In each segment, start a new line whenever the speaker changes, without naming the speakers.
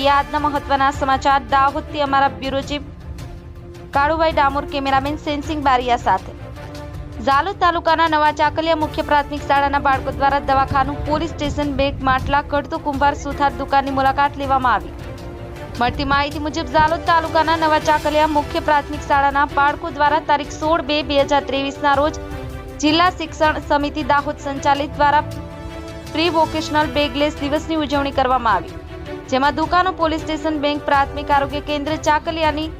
જોઈએ આજના મહત્વના સમાચાર. દાહોદથી અમારા bureau chief Kalubhai Damor, cameraman Sensing Bariya સાથે. ઝાલોદ તાલુકાના નવા ચાકલિયા મુખ્ય પ્રાથમિક શાળાના બાળકો દ્વારા દવાખાનું, પોલીસ સ્ટેશન બેગ, માટલા, કડતો કુંભાર, સુથાર દુકાનની મુલાકાત લેવામાં આવી. મળતી માહિતી મુજબ, ઝાલોદ તાલુકાના નવા ચાકલિયા મુખ્ય પ્રાથમિક શાળાના બાળકો દ્વારા તારીખ સોળ બે બે હજાર ત્રેવીસના રોજ જિલ્લા શિક્ષણ સમિતિ દાહોદ સંચાલિત દ્વારા પ્રી વોકેશનલ બેગલેસ દિવસની ઉજવણી કરવામાં આવી. જેમાં દુકાનો, પોલીસ સ્ટેશન, બેંક, પ્રાથમિક આરોગ્ય કેન્દ્ર, ચાકલિયાની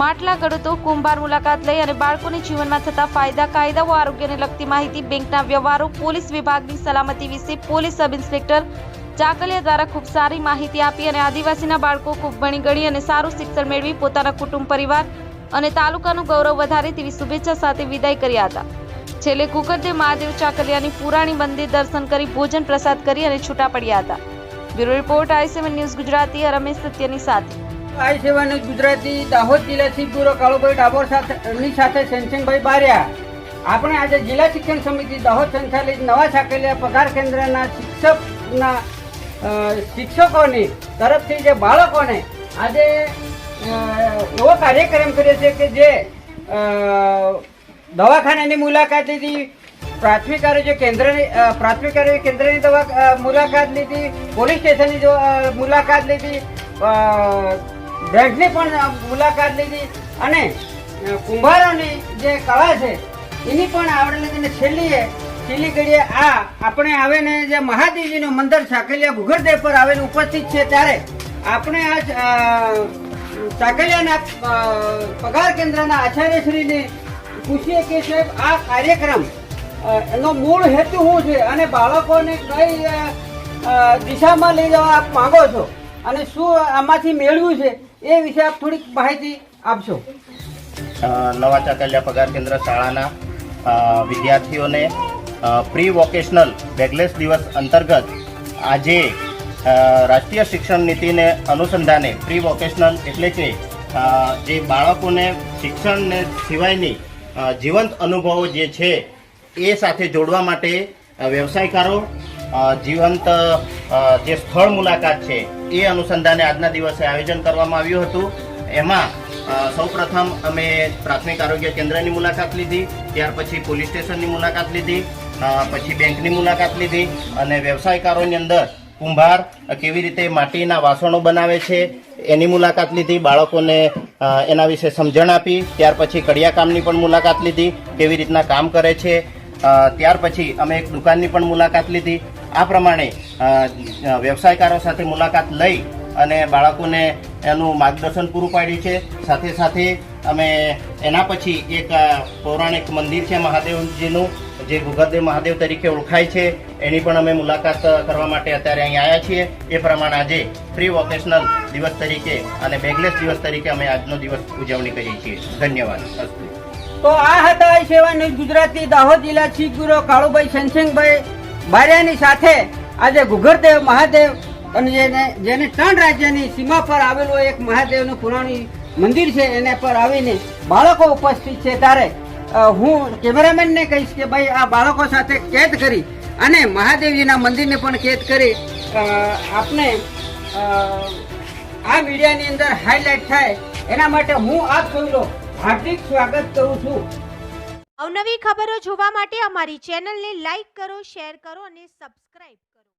માટલા ગળતો કુંભાર મુલાકાત લઈ અને બાળકોને જીવનમાં થતા ફાયદા, કાયદાઓ, આરોગ્યને લગતી માહિતી, બેંકના વ્યવહારો, પોલીસ વિભાગની સલામતી વિશે પોલીસ સબ ઇન્સ્પેક્ટર ચાકલિયા દ્વારા ખૂબ સારી માહિતી આપી અને આદિવાસીના બાળકો ખૂબ ભણી ગણી અને સારું શિક્ષણ મેળવી પોતાના કુટુંબ પરિવાર અને તાલુકાનું ગૌરવ વધારે તેવી શુભેચ્છા સાથે વિદાય કર્યા હતા. છેલ્લે કુકરદેવ મહાદેવ ચાકલિયાની પુરાણી મંદિર દર્શન કરી ભોજન પ્રસાદ કરી અને છૂટા પડ્યા હતા. Bureau report I seven news Gujarati Ramesh સત્યની સાથે.
આઈ સેવન ગુજરાતી, દાહોદ જિલ્લાથી પૂરો કાળુભાઈ ડાબોર સાથેની સાથે સેનસિંગભાઈ બારિયા. આપણે આજે જિલ્લા શિક્ષણ સમિતિ દાહોદ સંચાલિત નવા સાકેલિયા પગાર કેન્દ્રના શિક્ષકના શિક્ષકોની તરફથી જે બાળકોને આજે એવો કાર્યક્રમ કર્યો છે કે જે દવાખાનાની મુલાકાત લીધી પ્રાથમિક આરોગ્ય કેન્દ્રની પ્રાથમિક આરોગ્ય કેન્દ્રની દવા મુલાકાત લીધી, પોલીસ સ્ટેશનની મુલાકાત લીધી બેંકની પણ મુલાકાત લીધી અને કુંભારોની જે કળા છે, એની પણ આવડે લીધી ને છેલ્લી ઘડીએ આ આપણે આવે ને જે મહાદેવજીનું મંદિર સાકલિયા ભૂગરદેવ પર આવેલું ઉપસ્થિત છે, ત્યારે આપણે આ સાકલિયાના પગાર કેન્દ્રના આચાર્યશ્રીને પૂછીએ કે સાહેબ, આ કાર્યક્રમ એનો મૂળ હેતુ શું છે? અને બાળકોને કઈ દિશામાં લઈ જવા આપ માંગો છો? અને શું આમાંથી મેળવ્યું છે? એ વિશે આપ થોડીક માહિતી આપશો.
નવા ચાકલિયા પગાર કેન્દ્ર શાળાના વિદ્યાર્થીઓને પ્રી વોકેશનલ બેગલેસ દિવસ અંતર્ગત આજે રાષ્ટ્રીય શિક્ષણ નીતિને અનુસંધાને પ્રી વોકેશનલ એટલે કે જે બાળકોને શિક્ષણને સિવાયની જીવંત અનુભવો જે છે એ સાથે જોડવા માટે વ્યવસાયકારો જીવંત જે સ્થળ મુલાકાત છે, એ અનુસંધાને આજના દિવસે આયોજન કરવામાં આવ્યું હતું. એમાં સૌપ્રથમ અમે પ્રાથમિક આરોગ્ય કેન્દ્રની મુલાકાત લીધી, ત્યાર પછી પોલીસ સ્ટેશનની મુલાકાત લીધી પછી બેંકની મુલાકાત લીધી અને વ્યવસાયકારોની અંદર કુંભાર કેવી રીતે માટીના વાસણો બનાવે છે, એની મુલાકાત લીધી, બાળકોને એના વિશે સમજણ આપી, ત્યાર પછી કડિયાકામની પણ મુલાકાત લીધી, કેવી રીતના કામ કરે છે ત્યાર પછી અમે એક દુકાનની પણ મુલાકાત લીધી. આ પ્રમાણે વ્યવસાયકારો સાથે મુલાકાત લઈ અને બાળકોને એનું માર્ગદર્શન પૂરું પાડ્યું છે. સાથે સાથે અમે એના પછી એક પૌરાણિક મંદિર છે મહાદેવજીનું, જે ભૂગદેવ મહાદેવ તરીકે ઓળખાય છે. એની પણ અમે મુલાકાત કરવા માટે અત્યારે અહીં આવ્યા છીએ. એ પ્રમાણે આજે ફ્રી વોકેશનલ દિવસ તરીકે અને બેગલેસ દિવસ તરીકે અમે આજનો દિવસ ઉજવણી કરીએ છીએ. ધન્યવાદ.
તો આ હતા સેવાની સેવા ગુજરાતી દાહોદ જિલ્લા ચીફ ગુરુ કાળુભાઈ સેનસિંગભાઈ બારિયાની સાથે આજે ઘુઘરદેવ મહાદેવ અને જેને જેને ત્રણ રાજ્યની સીમા પર આવેલું એક મહાદેવનું પુરાણી મંદિર છે એને પર આવીને બાળકો ઉપસ્થિત છે. ત્યારે હું કેમેરામેનને કહીશ કે ભાઈ આ બાળકો સાથે કેદ કરી અને મહાદેવજીના મંદિરને પણ કેદ કરી આપણે આ મીડિયાની અંદર હાઇલાઇટ થાય. એના માટે હું આપ સૌનો હાર્દિક સ્વાગત કરું છું.
અવનવી ખબરો જોવા માટે અમારી ચેનલને લાઈક કરો, શેર કરો અને સબસ્ક્રાઇબ કરો